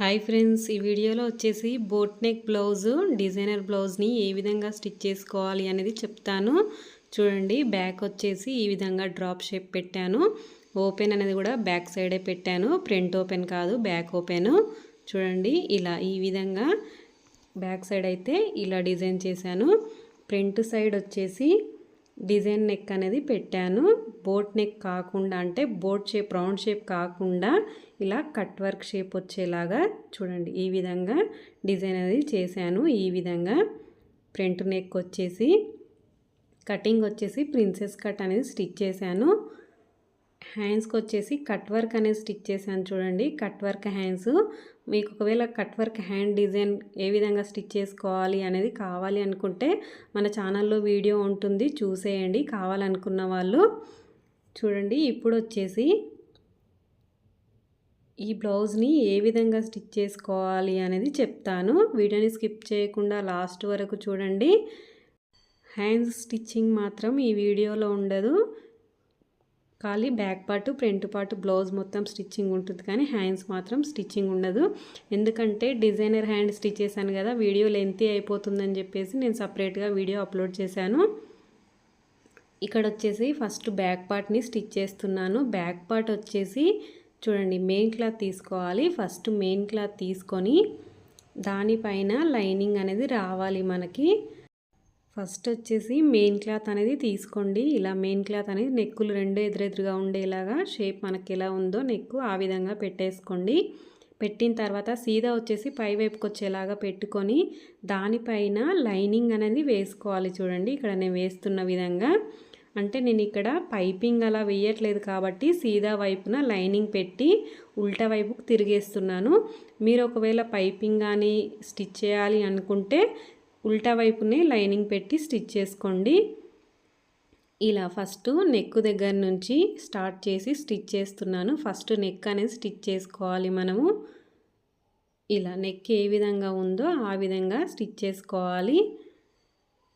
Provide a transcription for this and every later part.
Hi friends ఈ వీడియోలో వచ్చేసి బోట్ నెక్ బ్లౌజ్ డిజైనర్ బ్లౌజ్ని ఏ విధంగా స్టిచ్ చేసుకోవాలి అనేది చెప్తాను. చూడండి బ్యాక్ వచ్చేసి ఈ విధంగా డ్రాప్ షేప్ పెట్టాను. ఓపెన్ అనేది కూడా బ్యాక్ సైడే పెట్టాను. ఫ్రంట్ ఓపెన్ కాదు బ్యాక్ ఓపెన్. చూడండి ఇలా ఈ విధంగా బ్యాక్ సైడ్ అయితే ఇలా డిజైన్ చేశాను. ఫ్రంట్ సైడ్ వచ్చేసి డిజైన్ నెక్ అనేది పెట్టాను. బోట్ నెక్ కాకుండా అంటే బోట్ షేప్ రౌండ్ షేప్ కాకుండా ఇలా కట్ వర్క్ షేప్ వచ్చేలాగా చూడండి. ఈ విధంగా డిజైన్ అనేది చేశాను. ఈ విధంగా ఫ్రంట్ నెక్ వచ్చేసి కటింగ్ వచ్చేసి ప్రిన్సెస్ కట్ అనేది స్టిచ్ చేశాను. హ్యాండ్స్కి వచ్చేసి కట్ వర్క్ అనేది స్టిచ్ చేశాను చూడండి. Cut work hands. మీకు ఒకవేళ కట్ వర్క్ హ్యాండ్ డిజైన్ ఏ విధంగా స్టిచ్ చేసుకోవాలి అనేది కావాలి అనుకుంటే మన ఛానల్లో వీడియో ఉంటుంది చూసేయండి. కావాలనుకున్న వాళ్ళు చూడండి. ఇప్పుడు వచ్చేసి ఈ బ్లౌజ్ని ఏ విధంగా స్టిచ్ చేసుకోవాలి అనేది చెప్తాను. వీడియోని స్కిప్ చేయకుండా లాస్ట్ వరకు చూడండి. హ్యాండ్స్ స్టిచ్చింగ్ మాత్రం ఈ వీడియోలో ఉండదు. ఖాళీ back part front part blouse మొత్తం స్టిచ్చింగ్ ఉంటుంది కానీ హ్యాండ్స్ మాత్రం స్టిచ్చింగ్ ఉండదు. ఎందుకంటే డిజైనర్ హ్యాండ్ స్టిచ్ చేశాను కదా వీడియో లెంతీ అయిపోతుందని చెప్పేసి నేను సపరేట్గా వీడియో అప్లోడ్ చేశాను. ఇక్కడ వచ్చేసి ఫస్ట్ బ్యాక్ పార్ట్ని స్టిచ్ చేస్తున్నాను. బ్యాక్ పార్ట్ వచ్చేసి చూడండి మెయిన్ క్లాత్ తీసుకోవాలి. ఫస్ట్ మెయిన్ క్లాత్ తీసుకొని దానిపైన లైనింగ్ అనేది రావాలి మనకి. ఫస్ట్ వచ్చేసి మెయిన్ క్లాత్ అనేది తీసుకోండి. ఇలా మెయిన్ క్లాత్ అనేది నెక్కులు రెండు ఎదురెదురుగా ఉండేలాగా షేప్ మనకి ఎలా ఉందో నెక్కు ఆ విధంగా పెట్టేసుకోండి. పెట్టిన తర్వాత సీదా వచ్చేసి పై వైపుకి వచ్చేలాగా పెట్టుకొని దానిపైన లైనింగ్ అనేది వేసుకోవాలి చూడండి. ఇక్కడ నేను వేస్తున్న విధంగా. అంటే నేను ఇక్కడ పైపింగ్ అలా వేయట్లేదు కాబట్టి సీదా వైపున లైనింగ్ పెట్టి ఉల్టా వైపుకు తిరిగేస్తున్నాను. మీరు ఒకవేళ పైపింగ్ కానీ స్టిచ్ చేయాలి అనుకుంటే ఉల్టా వైపునే లైనింగ్ పెట్టి స్టిచ్ చేసుకోండి. ఇలా ఫస్ట్ నెక్ దగ్గర నుంచి స్టార్ట్ చేసి స్టిచ్ చేస్తున్నాను. ఫస్ట్ నెక్ అనేది స్టిచ్ చేసుకోవాలి మనము. ఇలా నెక్ ఏ విధంగా ఉందో ఆ విధంగా స్టిచ్ చేసుకోవాలి.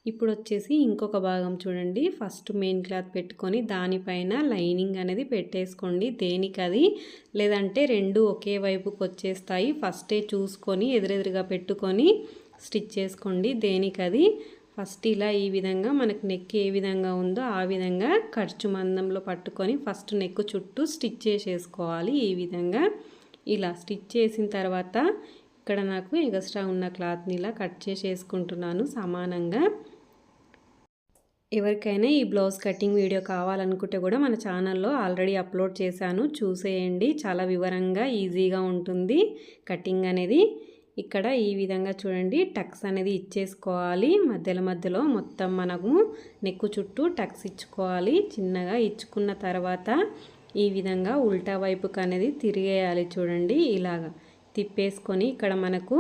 ఇప్పుడు వచ్చేసి ఇంకొక భాగం చూడండి. ఫస్ట్ మెయిన్ క్లాత్ పెట్టుకొని దానిపైన లైనింగ్ అనేది పెట్టేసుకోండి. దేనికది? లేదంటే రెండు ఒకే వైపుకి వచ్చేస్తాయి ఫస్టే చూసుకొని ఎదురెదురుగా పెట్టుకొని స్టిచ్ చేసుకోండి. దేనికది? ఫస్ట్ ఇలా ఈ విధంగా మనకు నెక్ ఏ విధంగా ఉందో ఆ విధంగా ఖర్చు మందంలో పట్టుకొని ఫస్ట్ నెక్ చుట్టూ స్టిచ్ చేసేసుకోవాలి ఈ విధంగా. ఇలా స్టిచ్ చేసిన తర్వాత ఇక్కడ నాకు ఎగస్ట్రా ఉన్న క్లాత్ని ఇలా కట్ చేసేసుకుంటున్నాను సమానంగా. ఎవరికైనా ఈ బ్లౌజ్ కటింగ్ వీడియో కావాలనుకుంటే కూడా మన ఛానల్లో ఆల్రెడీ అప్లోడ్ చేశాను. చూసేయండి. చాలా వివరంగా ఈజీగా ఉంటుంది కటింగ్ అనేది. ఇక్కడ ఈ విధంగా చూడండి. టక్స్ అనేది ఇచ్చేసుకోవాలి. మధ్యలో మధ్యలో మొత్తం మనము నెక్కు చుట్టూ టక్స్ ఇచ్చుకోవాలి. చిన్నగా ఇచ్చుకున్న తర్వాత ఈ విధంగా ఉల్టా వైపుకు అనేది తిరిగేయాలి చూడండి. ఇలాగా తిప్పేసుకొని ఇక్కడ మనకు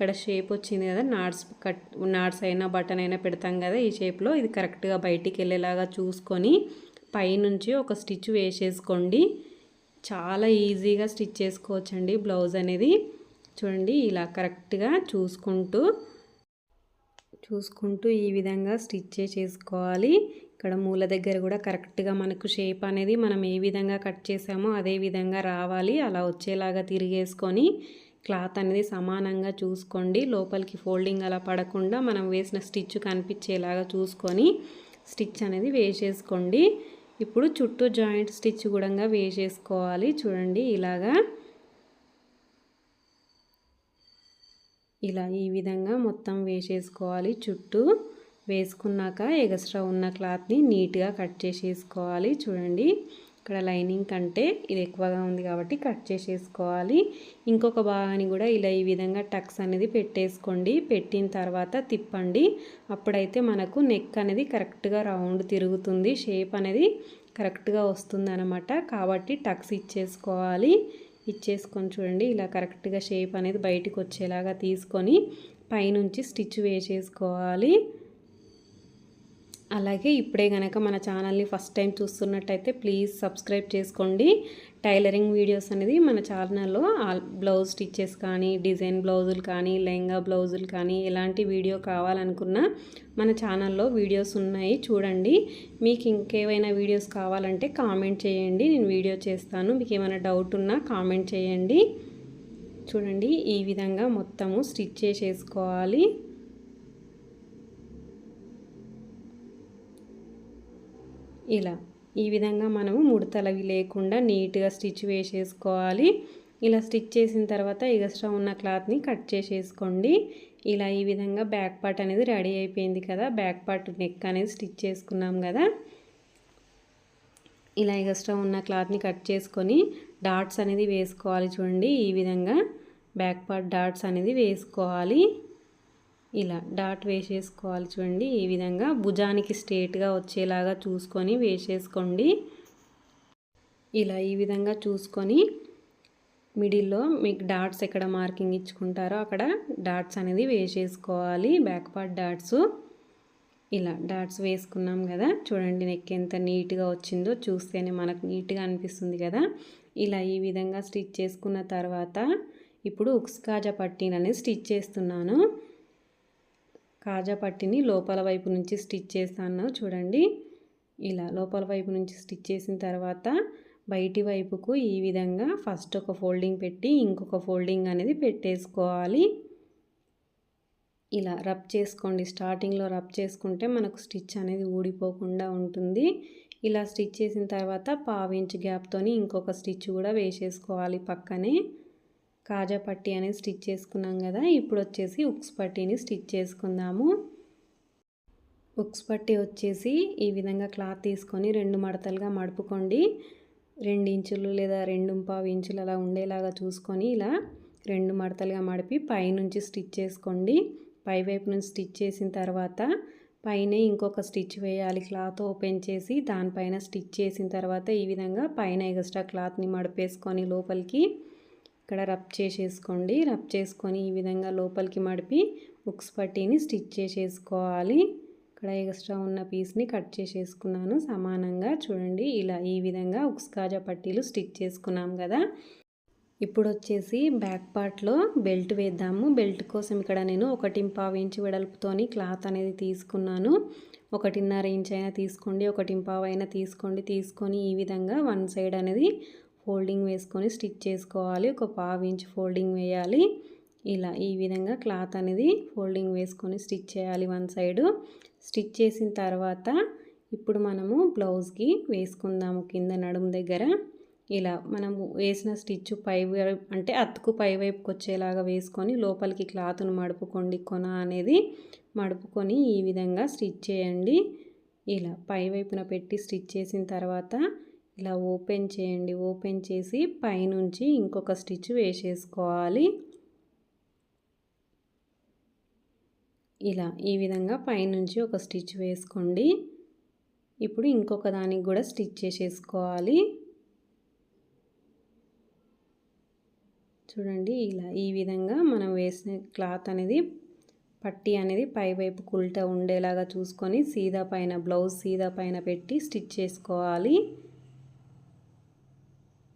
ఇక్కడ షేప్ వచ్చింది కదా నాట్స్ కట్ నాట్స్ అయినా బటన్ అయినా పెడతాం కదా ఈ షేప్లో ఇది కరెక్ట్గా బయటికి వెళ్ళేలాగా చూసుకొని పైనుంచి ఒక స్టిచ్ వేసేసుకోండి. చాలా ఈజీగా స్టిచ్ చేసుకోవచ్చండి బ్లౌజ్ అనేది. చూడండి ఇలా కరెక్ట్గా చూసుకుంటూ చూసుకుంటూ ఈ విధంగా స్టిచ్ చేసుకోవాలి. ఇక్కడ మూల దగ్గర కూడా కరెక్ట్గా మనకు షేప్ అనేది మనం ఏ విధంగా కట్ చేసామో అదే విధంగా రావాలి. అలా వచ్చేలాగా తిరిగేసుకొని క్లాత్ అనేది సమానంగా చూసుకోండి. లోపలికి ఫోల్డింగ్ అలా పడకుండా మనం వేసిన స్టిచ్ కనిపించేలాగా చూసుకొని స్టిచ్ అనేది వేసేసుకోండి. ఇప్పుడు చుట్టూ జాయింట్ స్టిచ్ కూడా వేసేసుకోవాలి. చూడండి ఇలాగా. ఇలా ఈ విధంగా మొత్తం వేసేసుకోవాలి చుట్టూ. వేసుకున్నాక ఎగస్ట్రా ఉన్న క్లాత్ని నీట్గా కట్ చేసేసుకోవాలి. చూడండి. ఇక్కడ లైనింగ్ కంటే ఇది ఎక్కువగా ఉంది కాబట్టి కట్ చేసేసుకోవాలి. ఇంకొక భాగాన్ని కూడా ఇలా ఈ విధంగా టక్స్ అనేది పెట్టేసుకోండి. పెట్టిన తర్వాత తిప్పండి. అప్పుడైతే మనకు నెక్ అనేది కరెక్ట్గా రౌండ్ తిరుగుతుంది. షేప్ అనేది కరెక్ట్గా వస్తుంది అనమాట కాబట్టి టక్స్ ఇచ్చేసుకోవాలి. ఇచ్చేసుకొని చూడండి. ఇలా కరెక్ట్గా షేప్ అనేది బయటకు వచ్చేలాగా తీసుకొని పైనుంచి స్టిచ్ వేసేసుకోవాలి. అలాగే ఇప్పుడే కనుక మన ఛానల్ని ఫస్ట్ టైం చూస్తున్నట్టయితే ప్లీజ్ సబ్స్క్రైబ్ చేసుకోండి. టైలరింగ్ వీడియోస్ అనేది మన ఛానల్లో బ్లౌజ్ స్టిచ్చెస్ కానీ డిజైన్ బ్లౌజులు కానీ లెహంగా బ్లౌజులు కానీ ఎలాంటి వీడియో కావాలనుకున్నా మన ఛానల్లో వీడియోస్ ఉన్నాయి చూడండి. మీకు ఇంకేమైనా వీడియోస్ కావాలంటే కామెంట్ చేయండి. నేను వీడియో చేస్తాను. మీకు ఏమైనా డౌట్ ఉన్నా కామెంట్ చేయండి. చూడండి ఈ విధంగా మొత్తము స్టిచ్ చేసేసుకోవాలి. ఇలా ఈ విధంగా మనము ముడతలవి లేకుండా నీట్గా స్టిచ్ వేసేసుకోవాలి. ఇలా స్టిచ్ చేసిన తర్వాత ఎగస్ట్రా ఉన్న క్లాత్ని కట్ చేసేసుకోండి. ఇలా ఈ విధంగా బ్యాక్ పార్ట్ అనేది రెడీ అయిపోయింది కదా బ్యాక్ పార్ట్ నెక్ అనేది స్టిచ్ చేసుకున్నాం కదా. ఇలా ఎగస్ట్రా ఉన్న క్లాత్ని కట్ చేసుకొని డాట్స్ అనేది వేసుకోవాలి చూడండి. ఈ విధంగా బ్యాక్ పార్ట్ డాట్స్ అనేది వేసుకోవాలి. ఇలా డాట్ వేసేసుకోవాలి చూడండి. ఈ విధంగా భుజానికి స్ట్రేట్గా వచ్చేలాగా చూసుకొని వేసేసుకోండి. ఇలా ఈ విధంగా చూసుకొని మిడిల్లో మీకు డాట్స్ ఎక్కడ మార్కింగ్ ఇచ్చుకుంటారో అక్కడ డాట్స్ అనేది వేసేసుకోవాలి. బ్యాక్ పార్ట్ డాట్స్ ఇలా డాట్స్ వేసుకున్నాం కదా. చూడండి నెక్ ఎంత నీట్గా వచ్చిందో. చూస్తేనే మనకు నీట్గా అనిపిస్తుంది కదా. ఇలా ఈ విధంగా స్టిచ్ చేసుకున్న తర్వాత ఇప్పుడు ఉక్స్ కాజా పట్టీని అనేది స్టిచ్ చేస్తున్నాను. కాజా పట్టిని లోపల వైపు నుంచి స్టిచ్ చేస్తాను. చూడండి. ఇలా లోపల వైపు నుంచి స్టిచ్ చేసిన తర్వాత బయటి వైపుకు ఈ విధంగా ఫస్ట్ ఒక ఫోల్డింగ్ పెట్టి ఇంకొక ఫోల్డింగ్ అనేది పెట్టేసుకోవాలి. ఇలా రబ్ చేసుకోండి. స్టార్టింగ్లో రబ్ చేసుకుంటే మనకు స్టిచ్ అనేది ఊడిపోకుండా ఉంటుంది. ఇలా స్టిచ్ చేసిన తర్వాత పావించ్ గ్యాప్తోని ఇంకొక స్టిచ్ కూడా వేసేసుకోవాలి పక్కనే. కాజా పట్టీ అనేది స్టిచ్ చేసుకున్నాం కదా ఇప్పుడు వచ్చేసి ఉక్స్ పట్టీని స్టిచ్ చేసుకుందాము. ఉక్స్ పట్టీ వచ్చేసి ఈ విధంగా క్లాత్ తీసుకొని రెండు మడతలుగా మడుపుకోండి. రెండు ఇంచులు లేదా రెండు పావు ఇంచులు అలా ఉండేలాగా చూసుకొని ఇలా రెండు మడతలుగా మడిపి పైనుంచి స్టిచ్ చేసుకోండి. పై వైపు నుంచి స్టిచ్ చేసిన తర్వాత పైన ఇంకొక స్టిచ్ వేయాలి. క్లాత్ ఓపెన్ చేసి దానిపైన స్టిచ్ చేసిన తర్వాత ఈ విధంగా పైన ఎక్స్ట్రా క్లాత్ని మడిపేసుకొని లోపలికి ఇక్కడ రబ్ చేసేసుకోండి. రబ్ చేసుకొని ఈ విధంగా లోపలికి మడిపి ఉక్స్ పట్టీని స్టిచ్ చేసేసుకోవాలి. ఇక్కడ ఎక్స్ట్రా ఉన్న పీస్ని కట్ చేసేసుకున్నాను సమానంగా. చూడండి ఇలా ఈ విధంగా ఉక్స్ కాజా పట్టీలు స్టిచ్ చేసుకున్నాం కదా. ఇప్పుడు వచ్చేసి బ్యాక్ పార్ట్లో బెల్ట్ వేద్దాము. బెల్ట్ కోసం ఇక్కడ నేను ఒకటి పావు ఇంచు వెడల్పుతోని క్లాత్ అనేది తీసుకున్నాను. ఒకటిన్నర ఇంచ్ అయినా తీసుకోండి ఒకటింపావు అయినా తీసుకోండి. తీసుకొని ఈ విధంగా వన్ సైడ్ అనేది ఫోల్డింగ్ వేసుకొని స్టిచ్ చేసుకోవాలి. ఒక పావు ఇంచ్ ఫోల్డింగ్ వేయాలి. ఇలా ఈ విధంగా క్లాత్ అనేది ఫోల్డింగ్ వేసుకొని స్టిచ్ చేయాలి వన్ సైడు. స్టిచ్ చేసిన తర్వాత ఇప్పుడు మనము బ్లౌజ్కి వేసుకుందాము కింద నడుము దగ్గర. ఇలా మనము వేసిన స్టిచ్ పై అంటే అతుకు పై వైపుకి వచ్చేలాగా వేసుకొని లోపలికి క్లాత్ను మడుపుకోండి. కొన అనేది మడుపుకొని ఈ విధంగా స్టిచ్ చేయండి. ఇలా పై వైపున పెట్టి స్టిచ్ చేసిన తర్వాత ఇలా ఓపెన్ చేయండి ఓపెన్ చేసి పైనుంచి ఇంకొక స్టిచ్ వేసేసుకోవాలి. ఇలా ఈ విధంగా పైనుంచి ఒక స్టిచ్ వేసుకోండి. ఇప్పుడు ఇంకొక దానికి కూడా స్టిచ్ చేసేసుకోవాలి. చూడండి ఇలా ఈ విధంగా మనం వేసిన క్లాత్ అనేది పట్టి అనేది పైవైపు కుల్ట ఉండేలాగా చూసుకొని సీదా పైన బ్లౌజ్ సీదా పైన పెట్టి స్టిచ్ చేసుకోవాలి.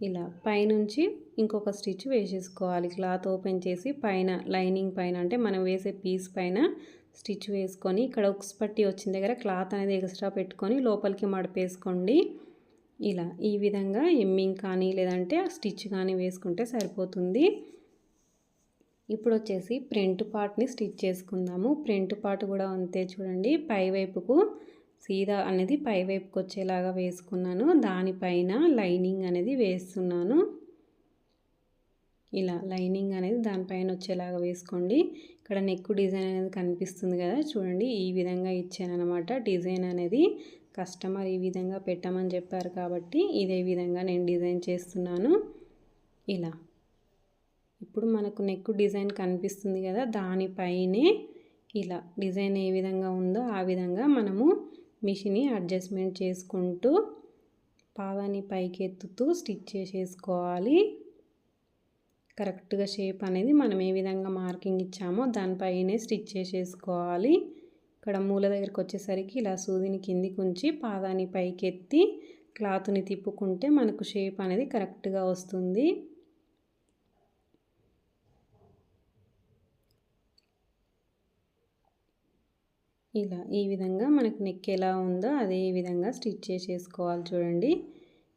ఇలా పైనుంచి ఇంకొక స్టిచ్ వేసేసుకోవాలి. క్లాత్ ఓపెన్ చేసి పైన లైనింగ్ పైన అంటే మనం వేసే పీస్ పైన స్టిచ్ వేసుకొని ఇక్కడ ఉక్స్ పట్టి వచ్చిన దగ్గర క్లాత్ అనేది ఎక్స్ట్రా పెట్టుకొని లోపలికి మడిపేసుకోండి. ఇలా ఈ విధంగా ఎమ్మింగ్ కానీ లేదంటే స్టిచ్ కానీ వేసుకుంటే సరిపోతుంది. ఇప్పుడు వచ్చేసి ఫ్రంట్ పార్ట్ని స్టిచ్ చేసుకుందాము. ఫ్రంట్ పార్ట్ కూడా అంతే చూడండి. పై వైపుకు సీదా అనేది పై వైపుకి వచ్చేలాగా వేసుకున్నాను. దానిపైన లైనింగ్ అనేది వేస్తున్నాను. ఇలా లైనింగ్ అనేది దానిపైన వచ్చేలాగా వేసుకోండి. ఇక్కడ నెక్ డిజైన్ అనేది కనిపిస్తుంది కదా చూడండి. ఈ విధంగా ఇచ్చాను అనమాట డిజైన్ అనేది కస్టమర్ ఈ విధంగా పెట్టమని చెప్పారు కాబట్టి ఇదే విధంగా నేను డిజైన్ చేస్తున్నాను. ఇలా. ఇప్పుడు మనకు నెక్ డిజైన్ కనిపిస్తుంది కదా దానిపైనే ఇలా డిజైన్ ఏ విధంగా ఉందో ఆ విధంగా మనము మిషన్ని అడ్జస్ట్మెంట్ చేసుకుంటూ పాదాన్ని పైకి ఎత్తుతూ స్టిచ్ చేసేసుకోవాలి. కరెక్ట్గా షేప్ అనేది మనం ఏ విధంగా మార్కింగ్ ఇచ్చామో దానిపైనే స్టిచ్ చేసేసుకోవాలి. ఇక్కడ మూల దగ్గరికి వచ్చేసరికి ఇలా సూదిని కిందికి ఉంచి పాదాన్ని పైకి ఎత్తి క్లాత్ని తిప్పుకుంటే మనకు షేప్ అనేది కరెక్ట్గా వస్తుంది. ఇలా ఈ విధంగా మనకు నెక్ ఎలా ఉందో అదే విధంగా స్టిచ్ చేసేసుకోవాలి చూడండి.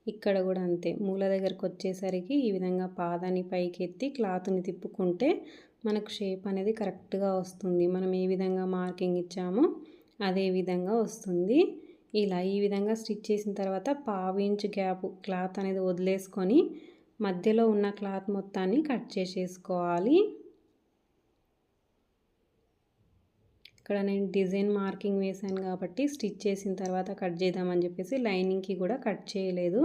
ఇక్కడ కూడా అంతే. మూల దగ్గరకు వచ్చేసరికి ఈ విధంగా పాదాన్ని పైకెత్తి క్లాత్ని తిప్పుకుంటే మనకు షేప్ అనేది కరెక్ట్గా వస్తుంది. మనం ఏ విధంగా మార్కింగ్ ఇచ్చామో అదే విధంగా వస్తుంది. ఇలా ఈ విధంగా స్టిచ్ చేసిన తర్వాత పావు ఇంచు గ్యాప్ క్లాత్ అనేది వదిలేసుకొని మధ్యలో ఉన్న క్లాత్ మొత్తాన్ని కట్ చేసేసుకోవాలి. ఇక్కడ నేను డిజైన్ మార్కింగ్ వేసాను కాబట్టి స్టిచ్ చేసిన తర్వాత కట్ చేద్దామని చెప్పేసి లైనింగ్కి కూడా కట్ చేయలేదు.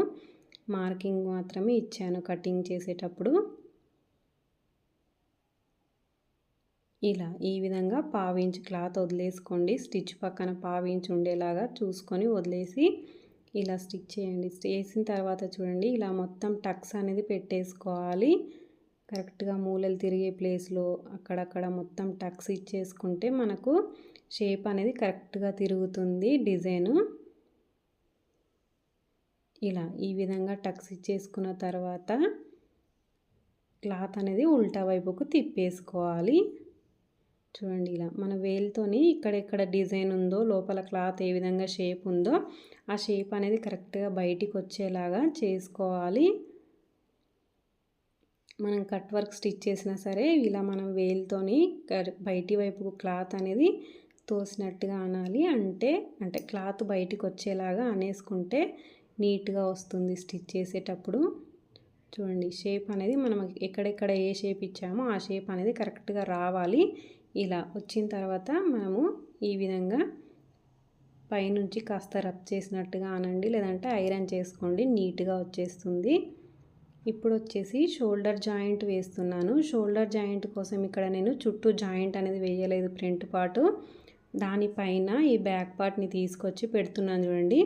మార్కింగ్ మాత్రమే ఇచ్చాను కటింగ్ చేసేటప్పుడు. ఇలా ఈ విధంగా పావించ్ క్లాత్ వదిలేసుకోండి. స్టిచ్ పక్కన పావించి ఉండేలాగా చూసుకొని వదిలేసి ఇలా స్టిచ్ చేయండి. వేసిన తర్వాత చూడండి ఇలా మొత్తం టక్స్ అనేది పెట్టేసుకోవాలి. కరెక్ట్గా మూలలు తిరిగే ప్లేస్లో అక్కడక్కడ మొత్తం టక్స్ ఇచ్చేసుకుంటే మనకు షేప్ అనేది కరెక్ట్గా తిరుగుతుంది డిజైను. ఇలా ఈ విధంగా టక్స్ ఇచ్చేసుకున్న తర్వాత క్లాత్ అనేది ఉల్టా వైపుకు తిప్పేసుకోవాలి. చూడండి ఇలా మన వేలుతోని ఇక్కడెక్కడ డిజైన్ ఉందో లోపల క్లాత్ ఏ విధంగా షేప్ ఉందో ఆ షేప్ అనేది కరెక్ట్గా బయటికి వచ్చేలాగా చేసుకోవాలి. మనం కట్ వర్క్ స్టిచ్ చేసినా సరే ఇలా మనం వేలుతోని బయటి వైపు క్లాత్ అనేది తోసినట్టుగా అనాలి. అంటే అంటే క్లాత్ బయటికి వచ్చేలాగా అనేసుకుంటే నీట్గా వస్తుంది స్టిచ్ చేసేటప్పుడు. చూడండి షేప్ అనేది మనం ఎక్కడెక్కడ ఏ షేప్ ఇచ్చామో ఆ షేప్ అనేది కరెక్ట్గా రావాలి. ఇలా వచ్చిన తర్వాత మనము ఈ విధంగా పైనుంచి కాస్త రబ్ చేసినట్టుగా అనండి. లేదంటే ఐరన్ చేసుకోండి నీట్గా వచ్చేస్తుంది. ఇప్పుడు వచ్చేసి షోల్డర్ జాయింట్ వేస్తున్నాను. షోల్డర్ జాయింట్ కోసం ఇక్కడ నేను చుట్టూ జాయింట్ అనేది వేయలేదు ప్రింట్. పార్ట్ దానిపైన ఈ బ్యాక్ పార్ట్ని తీసుకొచ్చి పెడుతున్నాను చూడండి.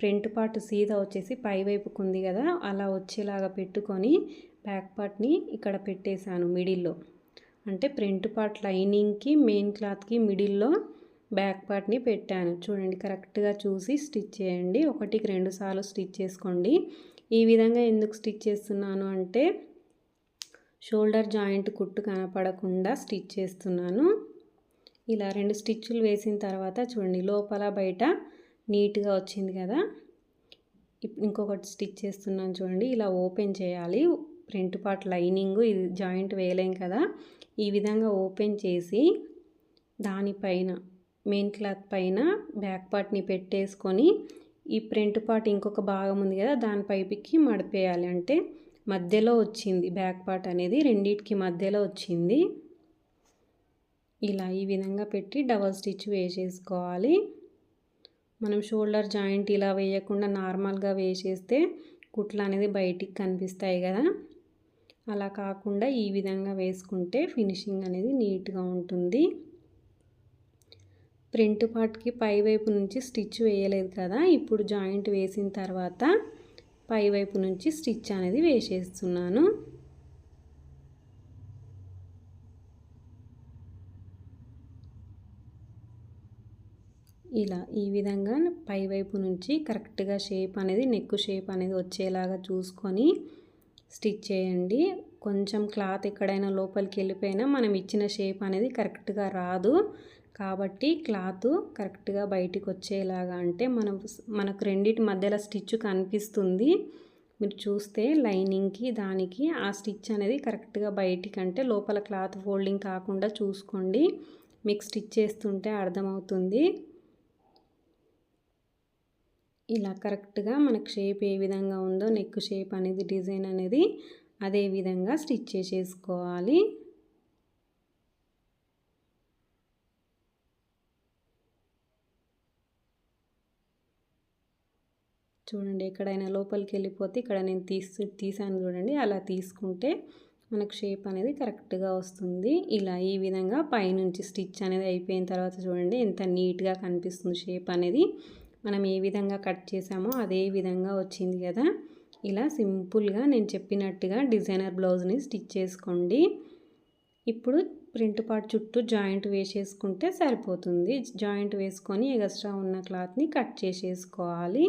ప్రింట్ పార్ట్ సీదా వచ్చేసి పై వైపుకు ఉంది కదా అలా వచ్చేలాగా పెట్టుకొని బ్యాక్ పార్ట్ని ఇక్కడ పెట్టేశాను మిడిల్లో. అంటే ప్రింట్ పార్ట్ లైనింగ్కి మెయిన్ క్లాత్కి మిడిల్లో బ్యాక్ పార్ట్ని పెట్టాను. చూడండి కరెక్ట్గా చూసి స్టిచ్ చేయండి. ఒకటికి రెండు సార్లు స్టిచ్ చేసుకోండి. ఈ విధంగా ఎందుకు స్టిచ్ చేస్తున్నాను అంటే షోల్డర్ జాయింట్ కుట్టు కనపడకుండా స్టిచ్ చేస్తున్నాను. ఇలా రెండు స్టిచ్లు వేసిన తర్వాత చూడండి లోపల బయట నీట్గా వచ్చింది కదా. ఇంకొకటి స్టిచ్ చేస్తున్నాను చూడండి ఇలా ఓపెన్ చేయాలి. ఫ్రంట్ పార్ట్ లైనింగ్ ఇది జాయింట్ వేయలేం కదా. ఈ విధంగా ఓపెన్ చేసి దానిపైన మెయిన్ క్లాత్ పైన బ్యాక్ పార్ట్ని పెట్టేసుకొని ఈ ప్రింట్ పార్ట్ ఇంకొక భాగం ఉంది కదా దాని పైపుకి మడిపేయాలి. అంటే మధ్యలో వచ్చింది బ్యాక్ పార్ట్ అనేది రెండింటికి మధ్యలో వచ్చింది. ఇలా ఈ విధంగా పెట్టి డబల్ స్టిచ్ వేసేసుకోవాలి. మనం షోల్డర్ జాయింట్ ఇలా వేయకుండా నార్మల్గా వేసేస్తే కుట్లు అనేది బయటికి కనిపిస్తాయి కదా. అలా కాకుండా ఈ విధంగా వేసుకుంటే ఫినిషింగ్ అనేది నీట్గా ఉంటుంది. ప్రింట్ పార్ట్కి పై వైపు నుంచి స్టిచ్ వేయలేదు కదా ఇప్పుడు జాయింట్ వేసిన తర్వాత పై వైపు నుంచి స్టిచ్ అనేది వేసేస్తున్నాను. ఇలా ఈ విధంగా పై వైపు నుంచి కరెక్ట్గా షేప్ అనేది నెక్ షేప్ అనేది వచ్చేలాగా చూసుకొని స్టిచ్ చేయండి. కొంచెం క్లాత్ ఎక్కడైనా లోపలికి వెళ్ళిపోయినా మనం ఇచ్చిన షేప్ అనేది కరెక్ట్గా రాదు. కాబట్టి క్లాత్ కరెక్ట్గా బయటికి వచ్చేలాగా అంటే మనం మనకు రెండింటి మధ్యలో స్టిచ్ కనిపిస్తుంది. మీరు చూస్తే లైనింగ్కి దానికి ఆ స్టిచ్ అనేది కరెక్ట్గా బయటికి అంటే లోపల క్లాత్ ఫోల్డింగ్ కాకుండా చూసుకోండి. మీకు స్టిచ్ చేస్తుంటే అర్థమవుతుంది. ఇలా కరెక్ట్గా మనకు షేప్ ఏ విధంగా ఉందో నెక్ షేప్ అనేది డిజైన్ అనేది అదే విధంగా స్టిచ్ చేసేసుకోవాలి. చూడండి ఎక్కడైనా లోపలికి వెళ్ళిపోతే ఇక్కడ నేను తీసు తీసాను చూడండి. అలా తీసుకుంటే మనకు షేప్ అనేది కరెక్ట్గా వస్తుంది. ఇలా ఈ విధంగా పైనుంచి స్టిచ్ అనేది అయిపోయిన తర్వాత చూడండి ఎంత నీట్గా కనిపిస్తుంది షేప్ అనేది. మనం ఏ విధంగా కట్ చేసామో అదే విధంగా వచ్చింది కదా. ఇలా సింపుల్గా నేను చెప్పినట్టుగా డిజైనర్ బ్లౌజ్ని స్టిచ్ చేసుకోండి. ఇప్పుడు ప్రింట్ పార్ట్ చుట్టూ జాయింట్ వేసేసుకుంటే సరిపోతుంది. జాయింట్ వేసుకొని ఎక్స్ట్రా ఉన్న క్లాత్ని కట్ చేసేసుకోవాలి.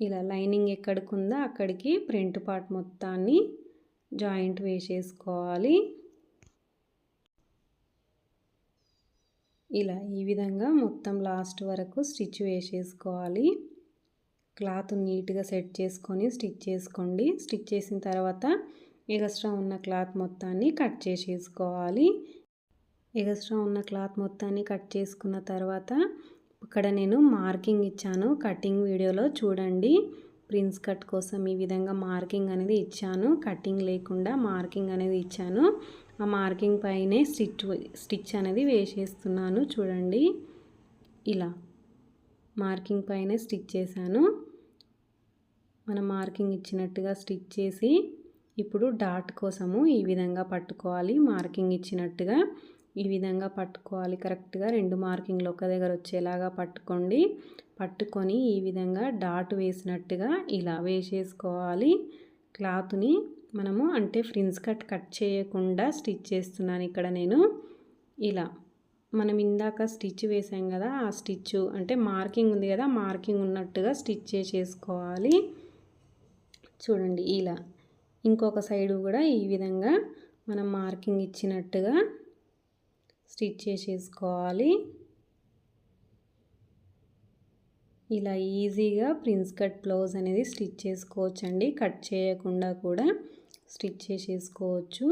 ఇలా లైనింగ్ ఎక్కడికి ఉందో అక్కడికి ప్రింట్ పార్ట్ మొత్తాన్ని జాయింట్ వేసేసుకోవాలి. ఇలా ఈ విధంగా మొత్తం లాస్ట్ వరకు స్టిచ్ వేసేసుకోవాలి. క్లాత్ నీట్గా సెట్ చేసుకొని స్టిచ్ చేసుకోండి. స్టిచ్ చేసిన తర్వాత ఎగస్ట్రా ఉన్న క్లాత్ మొత్తాన్ని కట్ చేసేసుకోవాలి. ఎగస్ట్రా ఉన్న క్లాత్ మొత్తాన్ని కట్ చేసుకున్న తర్వాత ఇక్కడ నేను మార్కింగ్ ఇచ్చాను. కటింగ్ వీడియోలో చూడండి. ప్రిన్స్ కట్ కోసం ఈ విధంగా మార్కింగ్ అనేది ఇచ్చాను. కటింగ్ లేకుండా మార్కింగ్ అనేది ఇచ్చాను. ఆ మార్కింగ్ పైనే స్టిచ్ స్టిచ్ అనేది వేసేస్తున్నాను. చూడండి. ఇలా మార్కింగ్ పైనే స్టిచ్ చేశాను. మనం మార్కింగ్ ఇచ్చినట్టుగా స్టిచ్ చేసి ఇప్పుడు డాట్ కోసము ఈ విధంగా పట్టుకోవాలి మార్కింగ్ ఇచ్చినట్టుగా. ఈ విధంగా పట్టుకోవాలి. కరెక్ట్గా రెండు మార్కింగ్లు ఒక దగ్గర వచ్చేలాగా పట్టుకోండి. పట్టుకొని ఈ విధంగా డాట్ వేసినట్టుగా ఇలా వేసేసుకోవాలి. క్లాత్ని మనము అంటే ఫ్రిన్స్ కట్ కట్ చేయకుండా స్టిచ్ చేస్తున్నాను ఇక్కడ నేను. ఇలా మనం ఇందాక స్టిచ్ వేసాం కదా ఆ స్టిచ్ అంటే మార్కింగ్ ఉంది కదా మార్కింగ్ ఉన్నట్టుగా స్టిచ్ చేసేసుకోవాలి. చూడండి ఇలా ఇంకొక సైడు కూడా ఈ విధంగా మనం మార్కింగ్ ఇచ్చినట్టుగా స్టిచ్ చేసేసుకోవాలి. ఇలా ఈజీగా ప్రిన్స్ కట్ బ్లౌజ్ అనేది స్టిచ్ చేసుకోవచ్చండి. కట్ చేయకుండా కూడా స్టిచ్ చేసేసుకోవచ్చు.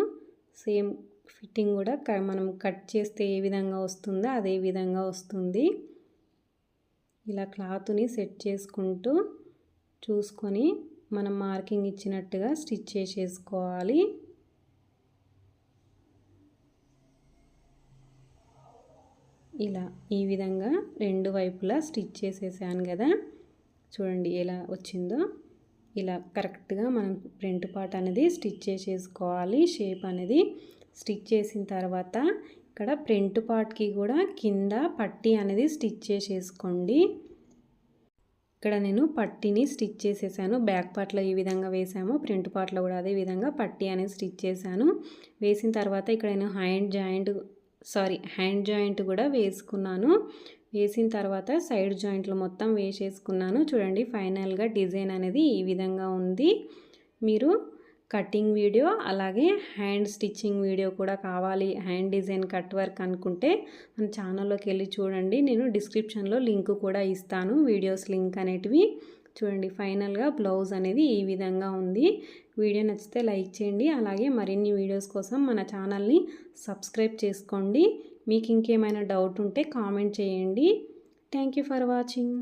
సేమ్ ఫిట్టింగ్ కూడా మనం కట్ చేస్తే ఏ విధంగా వస్తుందో అదే విధంగా వస్తుంది. ఇలా క్లాత్ని సెట్ చేసుకుంటూ చూసుకొని మనం మార్కింగ్ ఇచ్చినట్టుగా స్టిచ్ చేసేసుకోవాలి. ఇలా ఈ విధంగా రెండు వైపులా స్టిచ్ చేసేసాను కదా. చూడండి ఎలా వచ్చిందో. ఇలా కరెక్ట్గా మనం ఫ్రంట్ పార్ట్ అనేది స్టిచ్ చేసేసుకోవాలి. షేప్ అనేది స్టిచ్ చేసిన తర్వాత ఇక్కడ ఫ్రంట్ పార్ట్కి కూడా కింద పట్టీ అనేది స్టిచ్ చేసేసుకోండి. ఇక్కడ నేను పట్టీని స్టిచ్ చేసేసాను. బ్యాక్ పార్ట్లో ఈ విధంగా వేసాము. ఫ్రంట్ పార్ట్లో కూడా అదే విధంగా పట్టీ అనేది స్టిచ్ చేశాను. వేసిన తర్వాత ఇక్కడ నేను hand joint sorry hand joint కూడా వేసుకున్నాను. వేసిన తర్వాత సైడ్ జాయింట్లు మొత్తం వేసేసుకున్నాను. చూడండి ఫైనల్గా డిజైన్ అనేది ఈ విధంగా ఉంది. మీరు కటింగ్ వీడియో అలాగే హ్యాండ్ స్టిచ్చింగ్ వీడియో కూడా కావాలి. హ్యాండ్ డిజైన్ కట్ వర్క్ అనుకుంటే మన ఛానల్లోకి వెళ్ళి చూడండి. నేను డిస్క్రిప్షన్లో లింక్ కూడా ఇస్తాను వీడియోస్ లింక్ అనేటివి. చూడండి ఫైనల్గా బ్లౌజ్ అనేది ఈ విధంగా ఉంది. వీడియో నచ్చితే లైక్ చేయండి. అలాగే మరిన్ని వీడియోస్ కోసం మన ఛానల్ని సబ్స్క్రైబ్ చేసుకోండి. మీకు ఇంకేమైనా డౌట్ ఉంటే కామెంట్ చేయండి. Thank for watching.